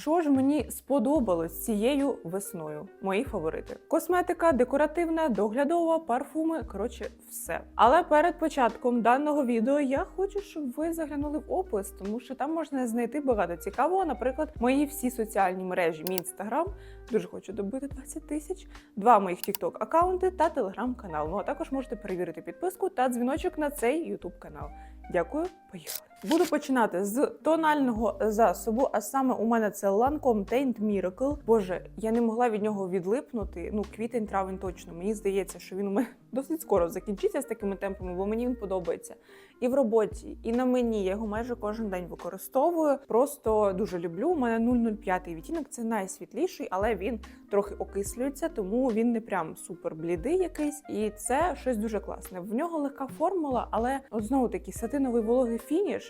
Що ж мені сподобалось цією весною? Мої фаворити: косметика, декоративна, доглядова, парфуми. Коротше, все. Але перед початком даного відео я хочу, щоб ви заглянули в опис, тому що там можна знайти багато цікавого. Наприклад, мої всі соціальні мережі, мій інстаграм. Дуже хочу добити 20 тисяч, два моїх TikTok аккаунти та телеграм-канал. Ну а також можете перевірити підписку та дзвіночок на цей YouTube канал. Дякую, поїхали. Буду починати з тонального засобу, а саме у мене це Lancome Taint Miracle. Боже, я не могла від нього відлипнути. Ну, квітень, травень точно. Мені здається, що він у мене досить скоро закінчиться з такими темпами, бо мені він подобається. І в роботі, і на мені. Я його майже кожен день використовую. Просто дуже люблю. У мене 005 відтінок, це найсвітліший, але він трохи окислюється, тому він не прям супер блідий якийсь. І це щось дуже класне. В нього легка формула, але от знову таки сатиновий вологий фініш.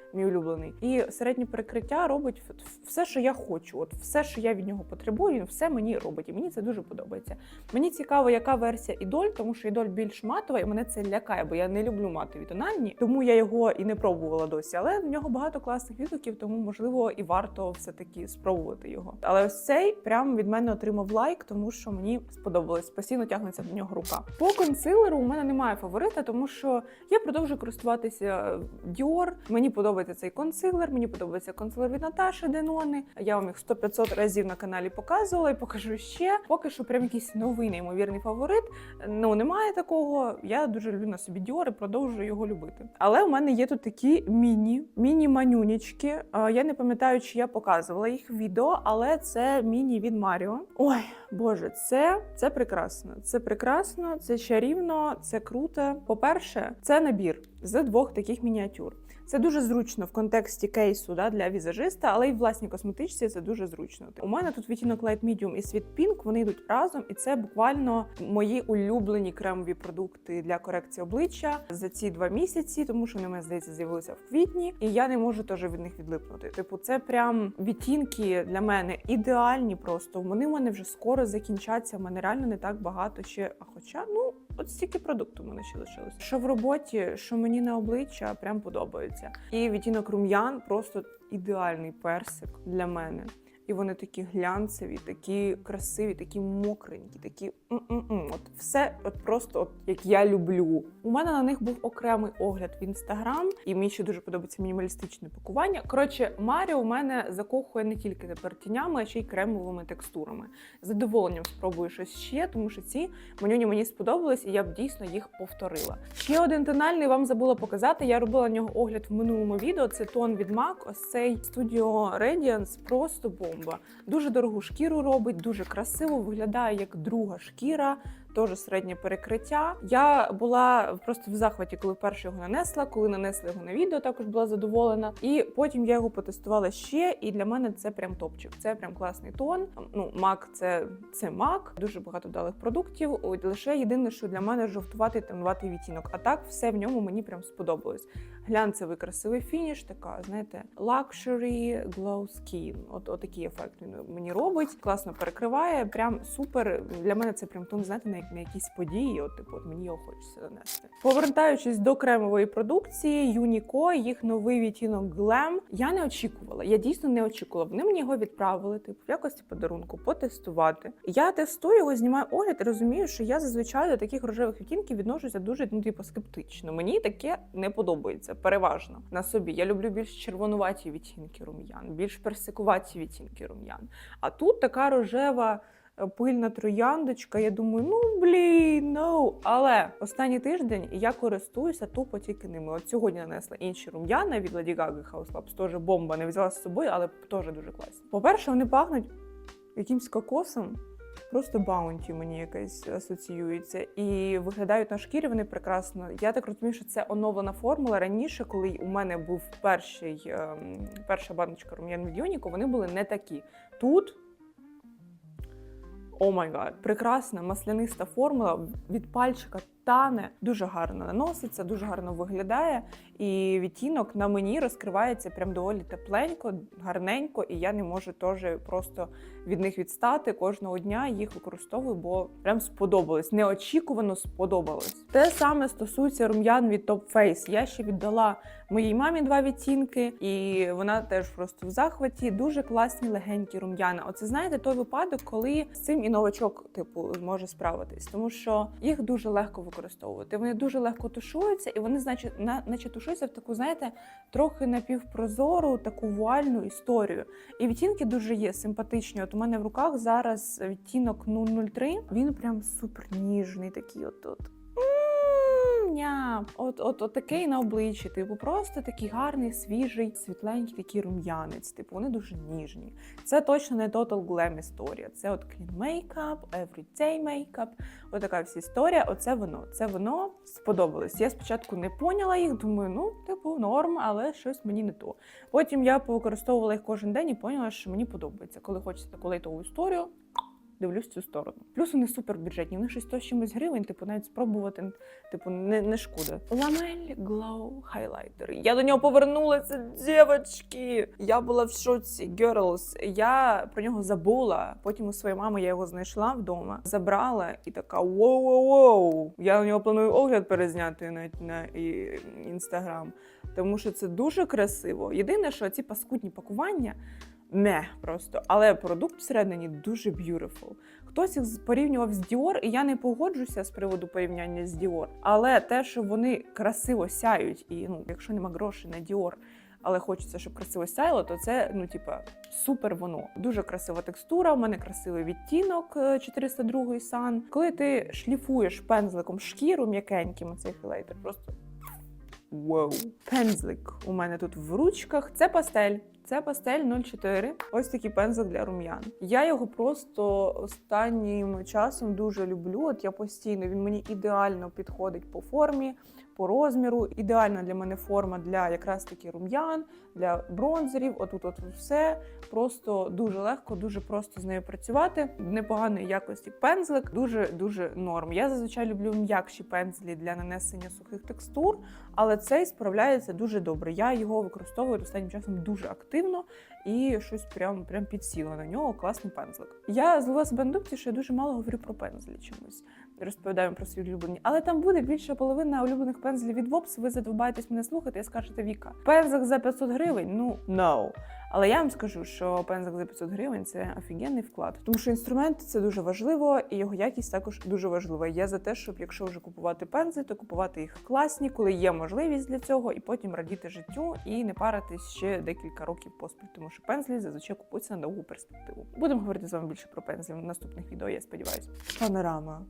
Мій улюблений, і середнє перекриття робить все, що я хочу. От все, що я від нього потребую, він все мені робить. І мені це дуже подобається. Мені цікаво, яка версія ідоль, тому що ідоль більш матова, і мене це лякає, бо я не люблю матові тональні, тому я його і не пробувала досі. Але в нього багато класних відгуків, тому можливо і варто все таки спробувати його. Але ось цей прям від мене отримав лайк, тому що мені сподобалось. Постійно тягнеться до нього рука. По консилеру у мене немає фаворита, тому що я продовжую користуватися Dior. Мені подобається цей консилер. Мені подобається консилер від Наташі Денони. Я вам їх 100-500 разів на каналі показувала і покажу ще. Поки що прям якийсь новий неймовірний фаворит. Ну немає такого. Я дуже люблю на собі Dior і продовжую його любити. Але у мене є тут такі міні, міні-манюнічки. Я не пам'ятаю, чи я показувала їх в відео, але це міні від Маріо. Ой, боже, це, це прекрасно. Це прекрасно, це чарівно, це круто. По-перше, це набір з двох таких мініатюр. Це дуже зручно в контексті кейсу да, для візажиста, але й в власній косметичці це дуже зручно. У мене тут відтінок Light Medium і Sweet Pink, вони йдуть разом, і це буквально мої улюблені кремові продукти для корекції обличчя за ці два місяці, тому що вони, мені здається, з'явилися в квітні, і я не можу теж від них відлипнути. Типу, це прям відтінки для мене ідеальні. Просто вони в мене вже скоро закінчаться. В мене реально не так багато ще. А хоча, ну. От стільки продукту мене ще лишилось. Що в роботі, що мені на обличчя, прям подобається. І відтінок рум'ян просто ідеальний персик для мене. І вони такі глянцеві, такі красиві, такі мокренькі, такі м-м-м. от все от просто от як я люблю. У мене на них був окремий огляд в інстаграм, і мені ще дуже подобається мінімалістичне пакування. Коротше, Маріо у мене закохує не тільки тепер тінями, а ще й кремовими текстурами. Задоволенням спробую щось ще, тому що ці манюні мені сподобались, і я б дійсно їх повторила. Ще один тональний вам забула показати. Я робила на нього огляд в минулому відео. Це тон від MAC. Ось цей Studio Radiance просто бомба. Дуже дорогу шкіру робить, дуже красиво виглядає як друга шкіра. Теж середнє перекриття. Я була просто в захваті, коли вперше його нанесла. Коли нанесла його на відео, також була задоволена. І потім я його потестувала ще. І для мене це прям топчик. Це прям класний тон. Ну, мак це, це мак, дуже багато вдалих продуктів. Лише єдине, що для мене жовтуватий темнуватий відтінок. А так все в ньому мені прям сподобалось. Глянцевий красивий фініш, така, знаєте, luxury glow skin. От, такий ефект він мені робить. Класно перекриває. Прям супер. Для мене це прям тон, знаєте, на, на якісь події. От, типу, от мені його хочеться донести. Повертаючись до кремової продукції, Юніко, їх новий відтінок Glam. Я не очікувала. Я дійсно не очікувала. Вони мені його відправили, типу, в якості подарунку, потестувати. Я тестую його, знімаю огляд і розумію, що я зазвичай до таких рожевих відтінків відношуся дуже ну, типу, скептично. Мені таке не подобається переважно на собі. Я люблю більш червонуваті відтінки рум'ян, більш персикуваті відтінки рум'ян. А тут така рожева. Е, Пильна трояндочка, я думаю, ну блін, ну. Але останній тиждень я користуюся тупо тільки ними. От сьогодні нанесла інші рум'яна від Lady Gaga House Labs, теж бомба, не взяла з собою, але теж дуже класні. По-перше, вони пахнуть якимсь кокосом. Просто баунті мені якась асоціюється. І виглядають на шкірі вони прекрасно. Я так розумію, що це оновлена формула. Раніше, коли у мене був перший, ем, перша баночка рум'ян від Юніко, вони були не такі. Тут. О май гад, прекрасна масляниста формула від пальчика тане, дуже гарно наноситься, дуже гарно виглядає. І відтінок на мені розкривається прям доволі тепленько, гарненько, і я не можу теж просто від них відстати. Кожного дня їх використовую, бо прям сподобалось. Неочікувано сподобалось. Те саме стосується рум'ян від Top Face. Я ще віддала моїй мамі два відтінки, і вона теж просто в захваті. Дуже класні легенькі рум'яна. Оце знаєте той випадок, коли з цим і новачок типу зможе справитись, тому що їх дуже легко використовувати. Вони дуже легко тушуються, і вони, значить, на, наче тушуються в таку, знаєте, трохи напівпрозору, таку вуальну історію. І відтінки дуже є симпатичні. От у мене в руках зараз відтінок 003, Він прям супер ніжний, такий от от. М, Ня, от, от, от такий на обличчі, типу, просто такий гарний, свіжий, світленький такий рум'янець. Типу, вони дуже ніжні. Це точно не Total Glam історія. Це от clean makeup, everyday makeup. От така вся історія. Оце воно. Це воно сподобалось. Я спочатку не поняла їх, думаю, ну, типу, норм, але щось мені не то. Потім я повикористовувала їх кожен день і поняла, що мені подобається. Коли хочеться таку лейтову історію, дивлюсь цю сторону. Плюс вони супер бюджетні, вони щось 100 з чимось гривень, типу, навіть спробувати, типу, не, не шкода. Ламель Glow Highlighter. Я до нього повернулася, дівчатки. Я була в шоці, girls. Я про нього забула. Потім у своєї мами я його знайшла вдома, забрала і така воу-воу-воу. Я на нього планую огляд перезняти на, на інстаграм, тому що це дуже красиво. Єдине, що ці паскудні пакування. Не просто, але продукт всередині дуже beautiful. Хтось їх порівнював з Dior, і я не погоджуся з приводу порівняння з Dior. Але те, що вони красиво сяють, і ну, якщо нема грошей на Dior, але хочеться, щоб красиво сяяло, то це ну, типа, супер воно. Дуже красива текстура. У мене красивий відтінок е, 402 Sun. Коли ти шліфуєш пензликом шкіру м'якеньким, цей хайлайтер просто. Вау. Пензлик у мене тут в ручках. Це пастель. Це пастель 04. Ось такий пензлик для рум'ян. Я його просто останнім часом дуже люблю. От я постійно він мені ідеально підходить по формі, по розміру. Ідеальна для мене форма для якраз таки рум'ян, для бронзерів. Отут, от все просто дуже легко, дуже просто з нею працювати. Непоганої якості пензлик, дуже дуже норм. Я зазвичай люблю м'якші пензлі для нанесення сухих текстур, але цей справляється дуже добре. Я його використовую останнім часом дуже активно і щось прям прям підсіло на нього. Класний пензлик. Я зловила себе на думці, що я дуже мало говорю про пензлі чомусь. Розповідаю про свої улюблені, але там буде більша половина улюблених пензлів від Вопс. Ви задовбаєтесь мене слухати і скажете Віка. Пензлик за 500 гривень? Ну no. Але я вам скажу, що пензлик за 500 гривень це офігенний вклад, тому що інструмент це дуже важливо, і його якість також дуже важлива. Я за те, щоб якщо вже купувати пензлі, то купувати їх класні, коли є можливість для цього, і потім радіти життю і не паритись ще декілька років поспіль, тому що пензлі зазвичай купуються на довгу перспективу. Будемо говорити з вами більше про пензлі в наступних відео. Я сподіваюся. Панорама.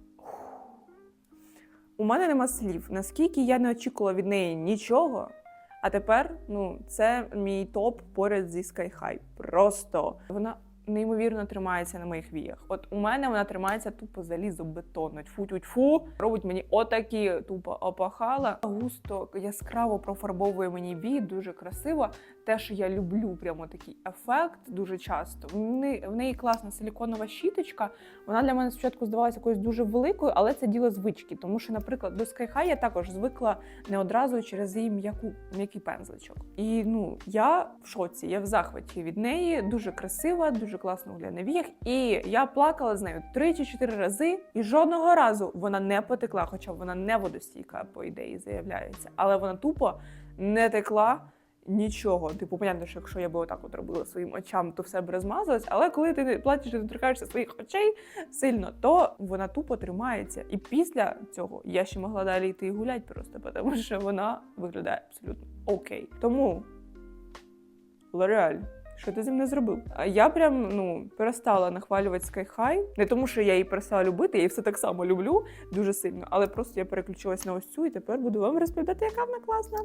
У мене нема слів. Наскільки я не очікувала від неї нічого. А тепер, ну, це мій топ поряд зі Sky High. Просто вона неймовірно тримається на моїх віях. От у мене вона тримається тупо залізобетонно. Тьфу-тьфу-тьфу. Робить мені отакі тупо опахала. Густо яскраво профарбовує мені вії, дуже красиво. Те, що я люблю, прямо такий ефект дуже часто. В неї класна силіконова щіточка. Вона для мене спочатку здавалася якоюсь дуже великою, але це діло звички. Тому що, наприклад, до Sky High я також звикла не одразу через її м'яку м'який пензличок. І ну я в шоці, я в захваті від неї. Дуже красива, дуже класно виглядає на. І я плакала з нею три чи чотири рази, і жодного разу вона не потекла, хоча вона не водостійка, по ідеї заявляється. Але вона тупо не текла. Нічого, типу, понятно, що якщо я би отак от робила своїм очам, то все б розмазалось. Але коли ти плачеш і доторкаєшся своїх очей сильно, то вона тупо тримається. І після цього я ще могла далі йти і гуляти просто, тому що вона виглядає абсолютно окей. Тому Лореаль. Що ти зі мною зробив? А я прям ну перестала нахвалювати Sky High. Не тому, що я її перестала любити, я її все так само люблю дуже сильно, але просто я переключилась на ось цю і тепер буду вам розповідати, яка вона класна.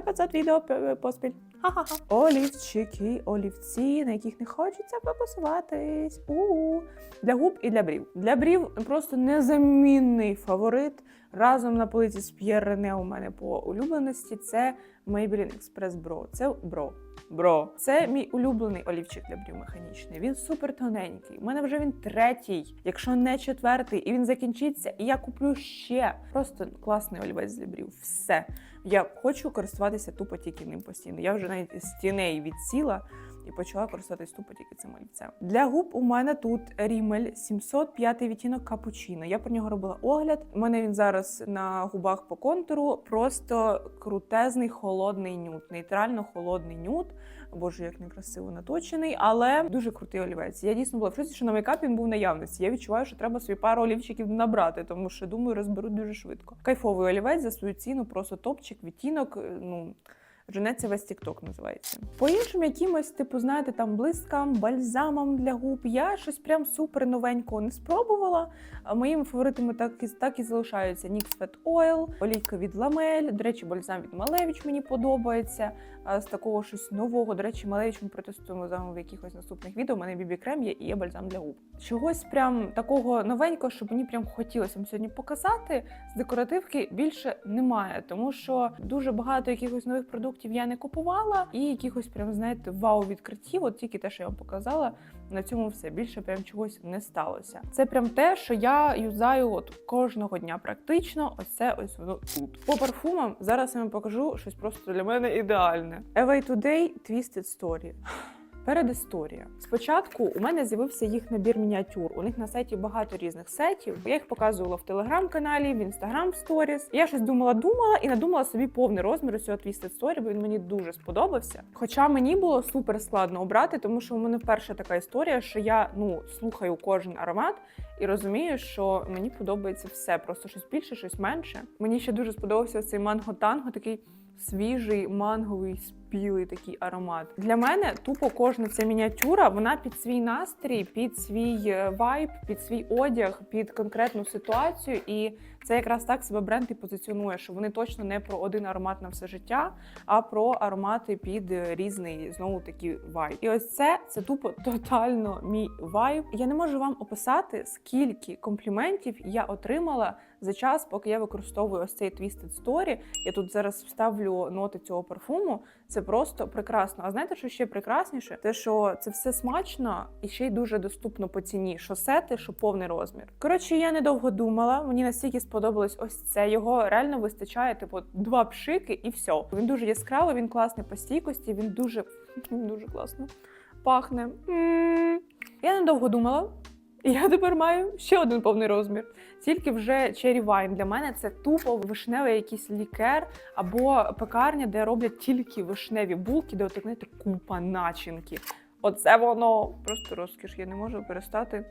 100-500 відео поспіль. Ха-ха-ха. Олівчики, олівці, на яких не хочеться фокусуватись. У для губ і для брів. Для брів просто незамінний фаворит. Разом на полиці з П'єр Рене у мене по улюбленості це Maybelline Express Bro. Це Bro. Бро, це мій улюблений олівчик для брів механічний. Він супер тоненький. У мене вже він третій, якщо не четвертий, і він закінчиться, і я куплю ще. Просто класний олівець для брів. Все. Я хочу користуватися тупо тільки ним постійно. Я вже навіть з тіней відсіла і почала користуватись тупо тільки цим олівцем. Для губ у мене тут Рімель 705 відтінок капучино. Я про нього робила огляд. У мене він зараз на губах по контуру. Просто крутезний холодний нюд, нейтрально холодний нюд. Боже, як некрасиво наточений, але дуже крутий олівець. Я дійсно була в шоці, що на мейкапі він був наявності. Я відчуваю, що треба свої пару олівчиків набрати, тому що думаю, розберуть дуже швидко. Кайфовий олівець за свою ціну, просто топчик, відтінок. е, Ну Женеться весь тікток називається. По іншим якимось, типу, знаєте, там блискам, бальзамам для губ. Я щось прям супер новенького не спробувала. Моїми фаворитами так і так і залишаються Nix Fat Oil, олійка від Ламель. До речі, бальзам від Малевич мені подобається. З такого щось нового. До речі, малечому протестуємо з в якихось наступних відео. У мене бібі крем є і є бальзам для губ. Чогось прям такого новенького, щоб мені прям хотілося сьогодні показати. З декоративки більше немає, тому що дуже багато якихось нових продуктів я не купувала, і якихось прям знаєте вау відкриттів. От тільки те, що я вам показала. На цьому все більше прям чогось не сталося. Це прям те, що я юзаю от кожного дня практично. Ось це ось воно тут. По парфумам зараз я вам покажу щось просто для мене ідеальне. Away Today Twisted Story. Передісторія. Спочатку у мене з'явився їх набір мініатюр. У них на сайті багато різних сетів. Я їх показувала в телеграм-каналі, в інстаграм сторіс. Я щось думала, думала і надумала собі повний розмір із цього Twisted бо він мені дуже сподобався. Хоча мені було супер складно обрати, тому що у мене вперше така історія, що я ну слухаю кожен аромат. І розумію, що мені подобається все, просто щось більше, щось менше. Мені ще дуже сподобався цей манго танго, такий свіжий, манговий, спілий такий аромат. Для мене тупо кожна ця мініатюра, вона під свій настрій, під свій е, вайб, під свій одяг, під конкретну ситуацію. І це якраз так себе бренд і позиціонує, що вони точно не про один аромат на все життя, а про аромати під е, різний знову таки вайб. І ось це це тупо тотально мій вайб. Я не можу вам описати, скільки компліментів я отримала за час, поки я використовую ось цей Twisted Story. Я тут зараз вставлю ноти цього парфуму. Це просто прекрасно. А знаєте, що ще прекрасніше? Те, що це все смачно і ще й дуже доступно по ціні. Що сети, що повний розмір. Коротше, я недовго думала. Мені настільки сподобалось ось це. Його реально вистачає, типу, два пшики і все. Він дуже яскравий, він класний по стійкості. Він дуже дуже класно пахне. М. Я недовго думала. І я тепер маю ще один повний розмір. Тільки вже Cherry Wine. Для мене це тупо вишневий якийсь лікер або пекарня, де роблять тільки вишневі булки, де отак, знаєте, купа начинки. Оце воно просто розкіш. Я не можу перестати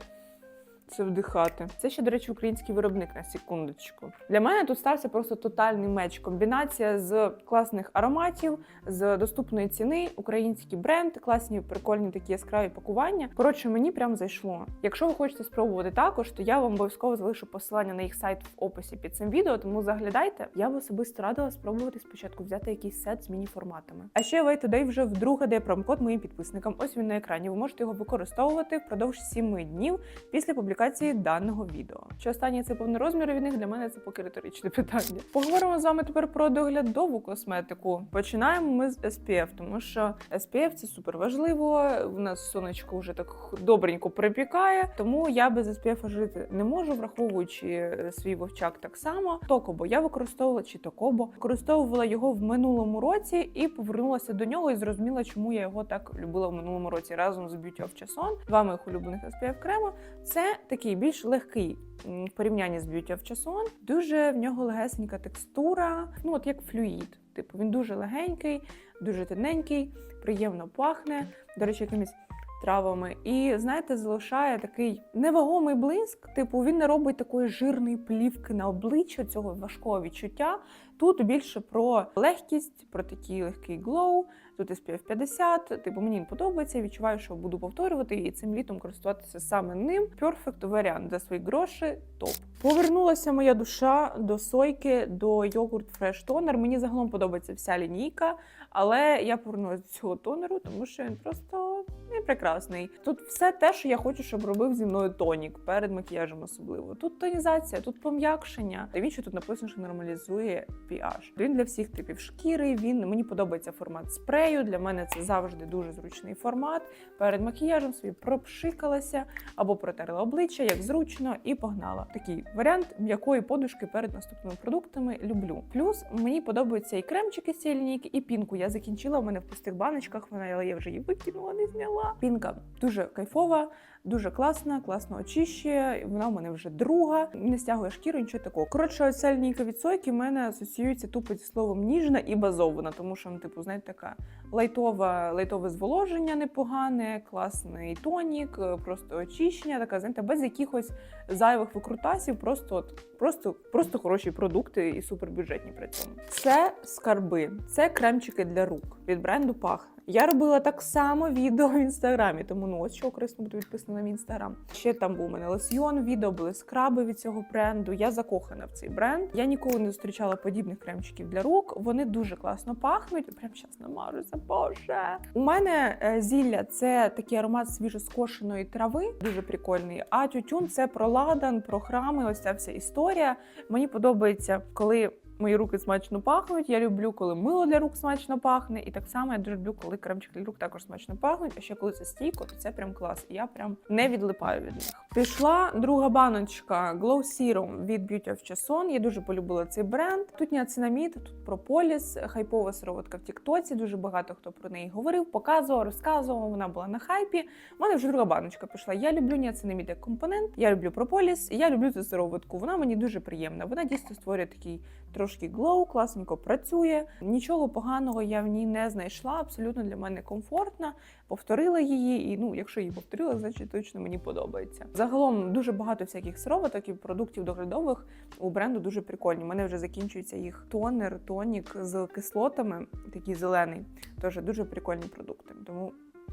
це вдихати. Це ще, до речі, український виробник на секундочку. Для мене тут стався просто тотальний меч. Комбінація з класних ароматів, з доступної ціни, український бренд, класні, прикольні такі яскраві пакування. Коротше, мені прям зайшло. Якщо ви хочете спробувати також, то я вам обов'язково залишу посилання на їх сайт в описі під цим відео, тому заглядайте. Я б особисто радила спробувати спочатку взяти якийсь сет з міні-форматами. А ще Today вже вдруге дає промокод моїм підписникам. Ось він на екрані. Ви можете його використовувати впродовж 7 днів після публікації даного відео. Чи останній це повний розмір від них для мене це поки риторичне питання. Поговоримо з вами тепер про доглядову косметику. Починаємо ми з SPF, тому що SPF це супер важливо. У нас сонечко вже так добренько припікає, тому я без SPF жити не можу, враховуючи е, свій вовчак так само. Токобо я використовувала чи Токобо, використовувала його в минулому році і повернулася до нього і зрозуміла, чому я його так любила в минулому році разом з Beauty of Chasson. Два моїх улюблених SPF крема. Це такий більш легкий в порівнянні з Beauty of Chasson. Дуже в нього легесенька текстура, ну от як флюїд. Типу він дуже легенький, дуже тоненький, приємно пахне. До речі, якимись травами. І знаєте, залишає такий невагомий блиск. Типу, він не робить такої жирної плівки на обличчя цього важкого відчуття. Тут більше про легкість, про такий легкий глоу. Тут SPF 50, типу мені він подобається, відчуваю, що буду повторювати і цим літом користуватися саме ним. Перфект варіант за свої гроші. Топ. Повернулася моя душа до сойки, до йогурт Fresh Toner. Мені загалом подобається вся лінійка, але я повернулася до цього тонеру, тому що він просто він прекрасний. Тут все те, що я хочу, щоб робив зі мною тонік перед макіяжем, особливо. Тут тонізація, тут пом'якшення. Та він ще тут написано, що нормалізує pH. Він для всіх типів шкіри. Він мені подобається формат спрею. Для мене це завжди дуже зручний формат. Перед макіяжем собі пропшикалася або протерла обличчя, як зручно, і погнала. Такий варіант м'якої подушки перед наступними продуктами люблю. Плюс мені подобаються і кремчики лінійки, і пінку. Я закінчила в мене в пустих баночках. Вона я вже її викинула, не зняла. Пінка дуже кайфова. Дуже класна, класно очищує. Вона в мене вже друга, не стягує шкіру, нічого такого. Коротше, ця лінійка від Сойки в мене асоціюється тупо зі словом ніжна і базована, тому що, ну, типу, знаєте, така лайтова, лайтове зволоження непогане, класний тонік, е, просто очищення, така, знаєте, без якихось зайвих викрутасів, просто от, просто, просто хороші продукти і супербюджетні при цьому. Це скарби, це кремчики для рук від бренду Пах. Я робила так само відео в інстаграмі, тому ну ось що корисно бути підписано на мій інстаграм. Ще там був у мене лосьйон, відео були скраби від цього бренду. Я закохана в цей бренд. Я ніколи не зустрічала подібних кремчиків для рук. Вони дуже класно пахнуть. Прям зараз намажуся. Боже. У мене е, зілля це такий аромат свіжоскошеної трави, дуже прикольний. А тютюн це про ладан, про храми. Ось ця вся історія. Мені подобається, коли. Мої руки смачно пахнуть. Я люблю, коли мило для рук смачно пахне. І так само я дуже люблю, коли кремчик для рук також смачно пахнуть. А ще коли це стійко, то це прям клас. І я прям не відлипаю від них. Пішла друга баночка Glow Serum від Beauty of Chason. Я дуже полюбила цей бренд. Тут ніацинамід, тут прополіс, хайпова сироватка в Тіктоці. Дуже багато хто про неї говорив, показував, розказував. Вона була на хайпі. У мене вже друга баночка пішла. Я люблю ніацинамід як компонент. Я люблю прополіс. Я люблю цю сироватку. Вона мені дуже приємна. Вона дійсно створює такий трошки глоу, класненько працює. Нічого поганого я в ній не знайшла. Абсолютно для мене комфортна. Повторила її, і ну, якщо її повторила, значить точно мені подобається. Загалом дуже багато всяких сироваток і продуктів доглядових у бренду дуже прикольні. У мене вже закінчується їх тонер, тонік з кислотами, такий зелений. Тож дуже прикольні продукти. Тому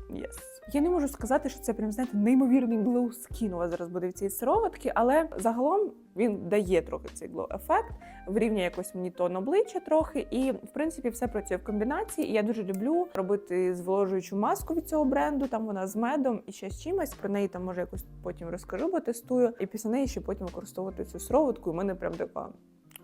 Yes. Я не можу сказати, що це прям знаєте неймовірний glow skin у вас зараз буде в цій сироватки, але загалом він дає трохи цей glow ефект, вирівнює якось мені тон обличчя трохи, і в принципі все працює в комбінації. І я дуже люблю робити зволожуючу маску від цього бренду. Там вона з медом і ще з чимось. Про неї там може якось потім розкажу, бо тестую. І після неї ще потім використовувати цю сироватку. І в мене прям така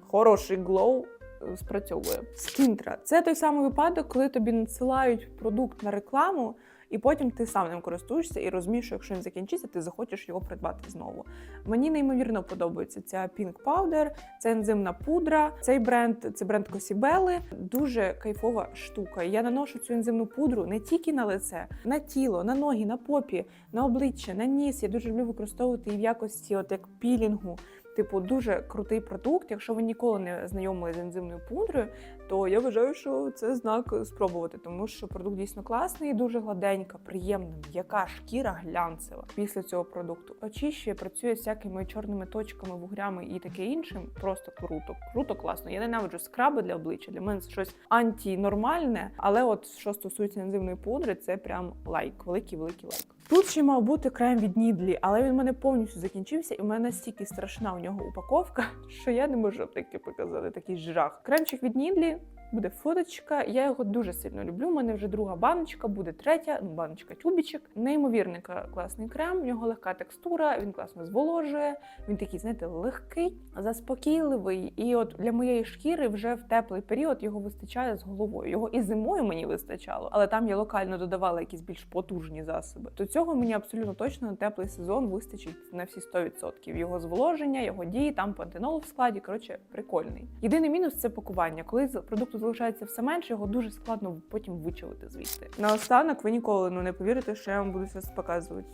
хороший glow е, спрацьовує. Скінтра це той самий випадок, коли тобі надсилають продукт на рекламу. І потім ти сам ним користуєшся і розумієш, що якщо він закінчиться, ти захочеш його придбати знову. Мені неймовірно подобається ця Pink Powder, це ензимна пудра. Цей бренд це бренд Косібели. Дуже кайфова штука. Я наношу цю ензимну пудру не тільки на лице, на тіло, на ноги, на попі, на обличчя, на ніс. Я дуже люблю використовувати її в якості, от як пілінгу. Типу, дуже крутий продукт. Якщо ви ніколи не знайомили з ензимною пудрою, то я вважаю, що це знак спробувати, тому що продукт дійсно класний, дуже гладенька, приємна, м'яка шкіра глянцева після цього продукту. Очищує, працює з всякими чорними точками, вугрями і таке іншим. Просто круто, круто, класно. Я ненавиджу скраби для обличчя. Для мене це щось антінормальне, але от що стосується ензимної пудри, це прям лайк, великий, великий лайк. Тут ще мав бути крем від Нідлі, але він в мене повністю закінчився, і в мене настільки страшна у нього упаковка, що я не можу таки показати такий жах. Кремчик від Нідлі. Буде фоточка, я його дуже сильно люблю. У мене вже друга баночка, буде третя, ну баночка тюбічок. Неймовірний класний крем. В нього легка текстура, він класно зволожує. Він такий, знаєте, легкий, заспокійливий. І от для моєї шкіри вже в теплий період його вистачає з головою. Його і зимою мені вистачало, але там я локально додавала якісь більш потужні засоби. То цього мені абсолютно точно на теплий сезон вистачить на всі 100%. Його зволоження, його дії, там пантенол в складі. Коротше, прикольний. Єдиний мінус це пакування. Коли продукт залишається все менше, його дуже складно потім вичавити звідти. Наостанок ви ніколи ну не повірите, що я вам буду зараз показувати.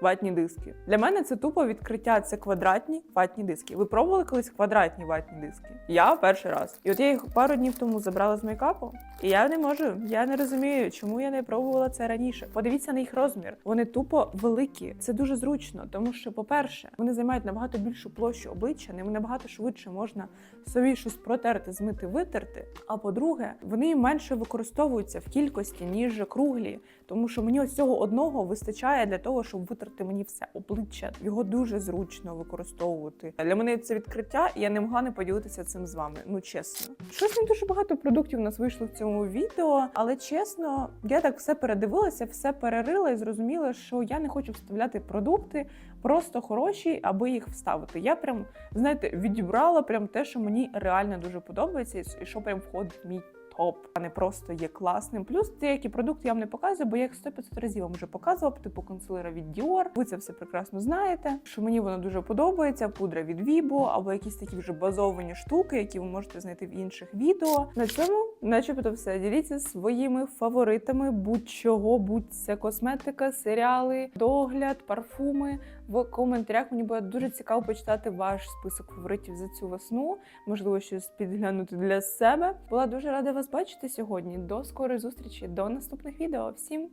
Ватні диски. Для мене це тупо відкриття. Це квадратні ватні диски. Ви пробували колись квадратні ватні диски? Я перший раз. І от я їх пару днів тому забрала з мейкапу, і я не можу. Я не розумію, чому я не пробувала це раніше. Подивіться на їх розмір. Вони тупо великі. Це дуже зручно, тому що, по-перше, вони займають набагато більшу площу обличчя, ними набагато швидше можна собі щось протерти, змити, витерти. А по-друге, вони менше використовуються в кількості ніж круглі, тому що мені ось цього одного вистачає для того, щоб витерти витерти мені все обличчя. Його дуже зручно використовувати. Для мене це відкриття, і я не могла не поділитися цим з вами. Ну чесно, щось не дуже багато продуктів у нас вийшло в цьому відео, але чесно, я так все передивилася, все перерила і зрозуміла, що я не хочу вставляти продукти просто хороші, аби їх вставити. Я прям знаєте відібрала прям те, що мені реально дуже подобається, і що прям входить в мій топ, а не просто є класним. Плюс деякі продукти я вам не показую, бо я їх 100-500 разів вам вже показувала, типу консилера від Dior. Ви це все прекрасно знаєте. Що мені воно дуже подобається. Пудра від Vibo, або якісь такі вже базовані штуки, які ви можете знайти в інших відео. На цьому, начебто, все діліться своїми фаворитами будь-чого, будь це косметика, серіали, догляд, парфуми. В коментарях мені буде дуже цікаво почитати ваш список фаворитів за цю весну. Можливо, щось підглянути для себе. Була дуже рада вас бачити сьогодні. До скорої зустрічі, до наступних відео. Всім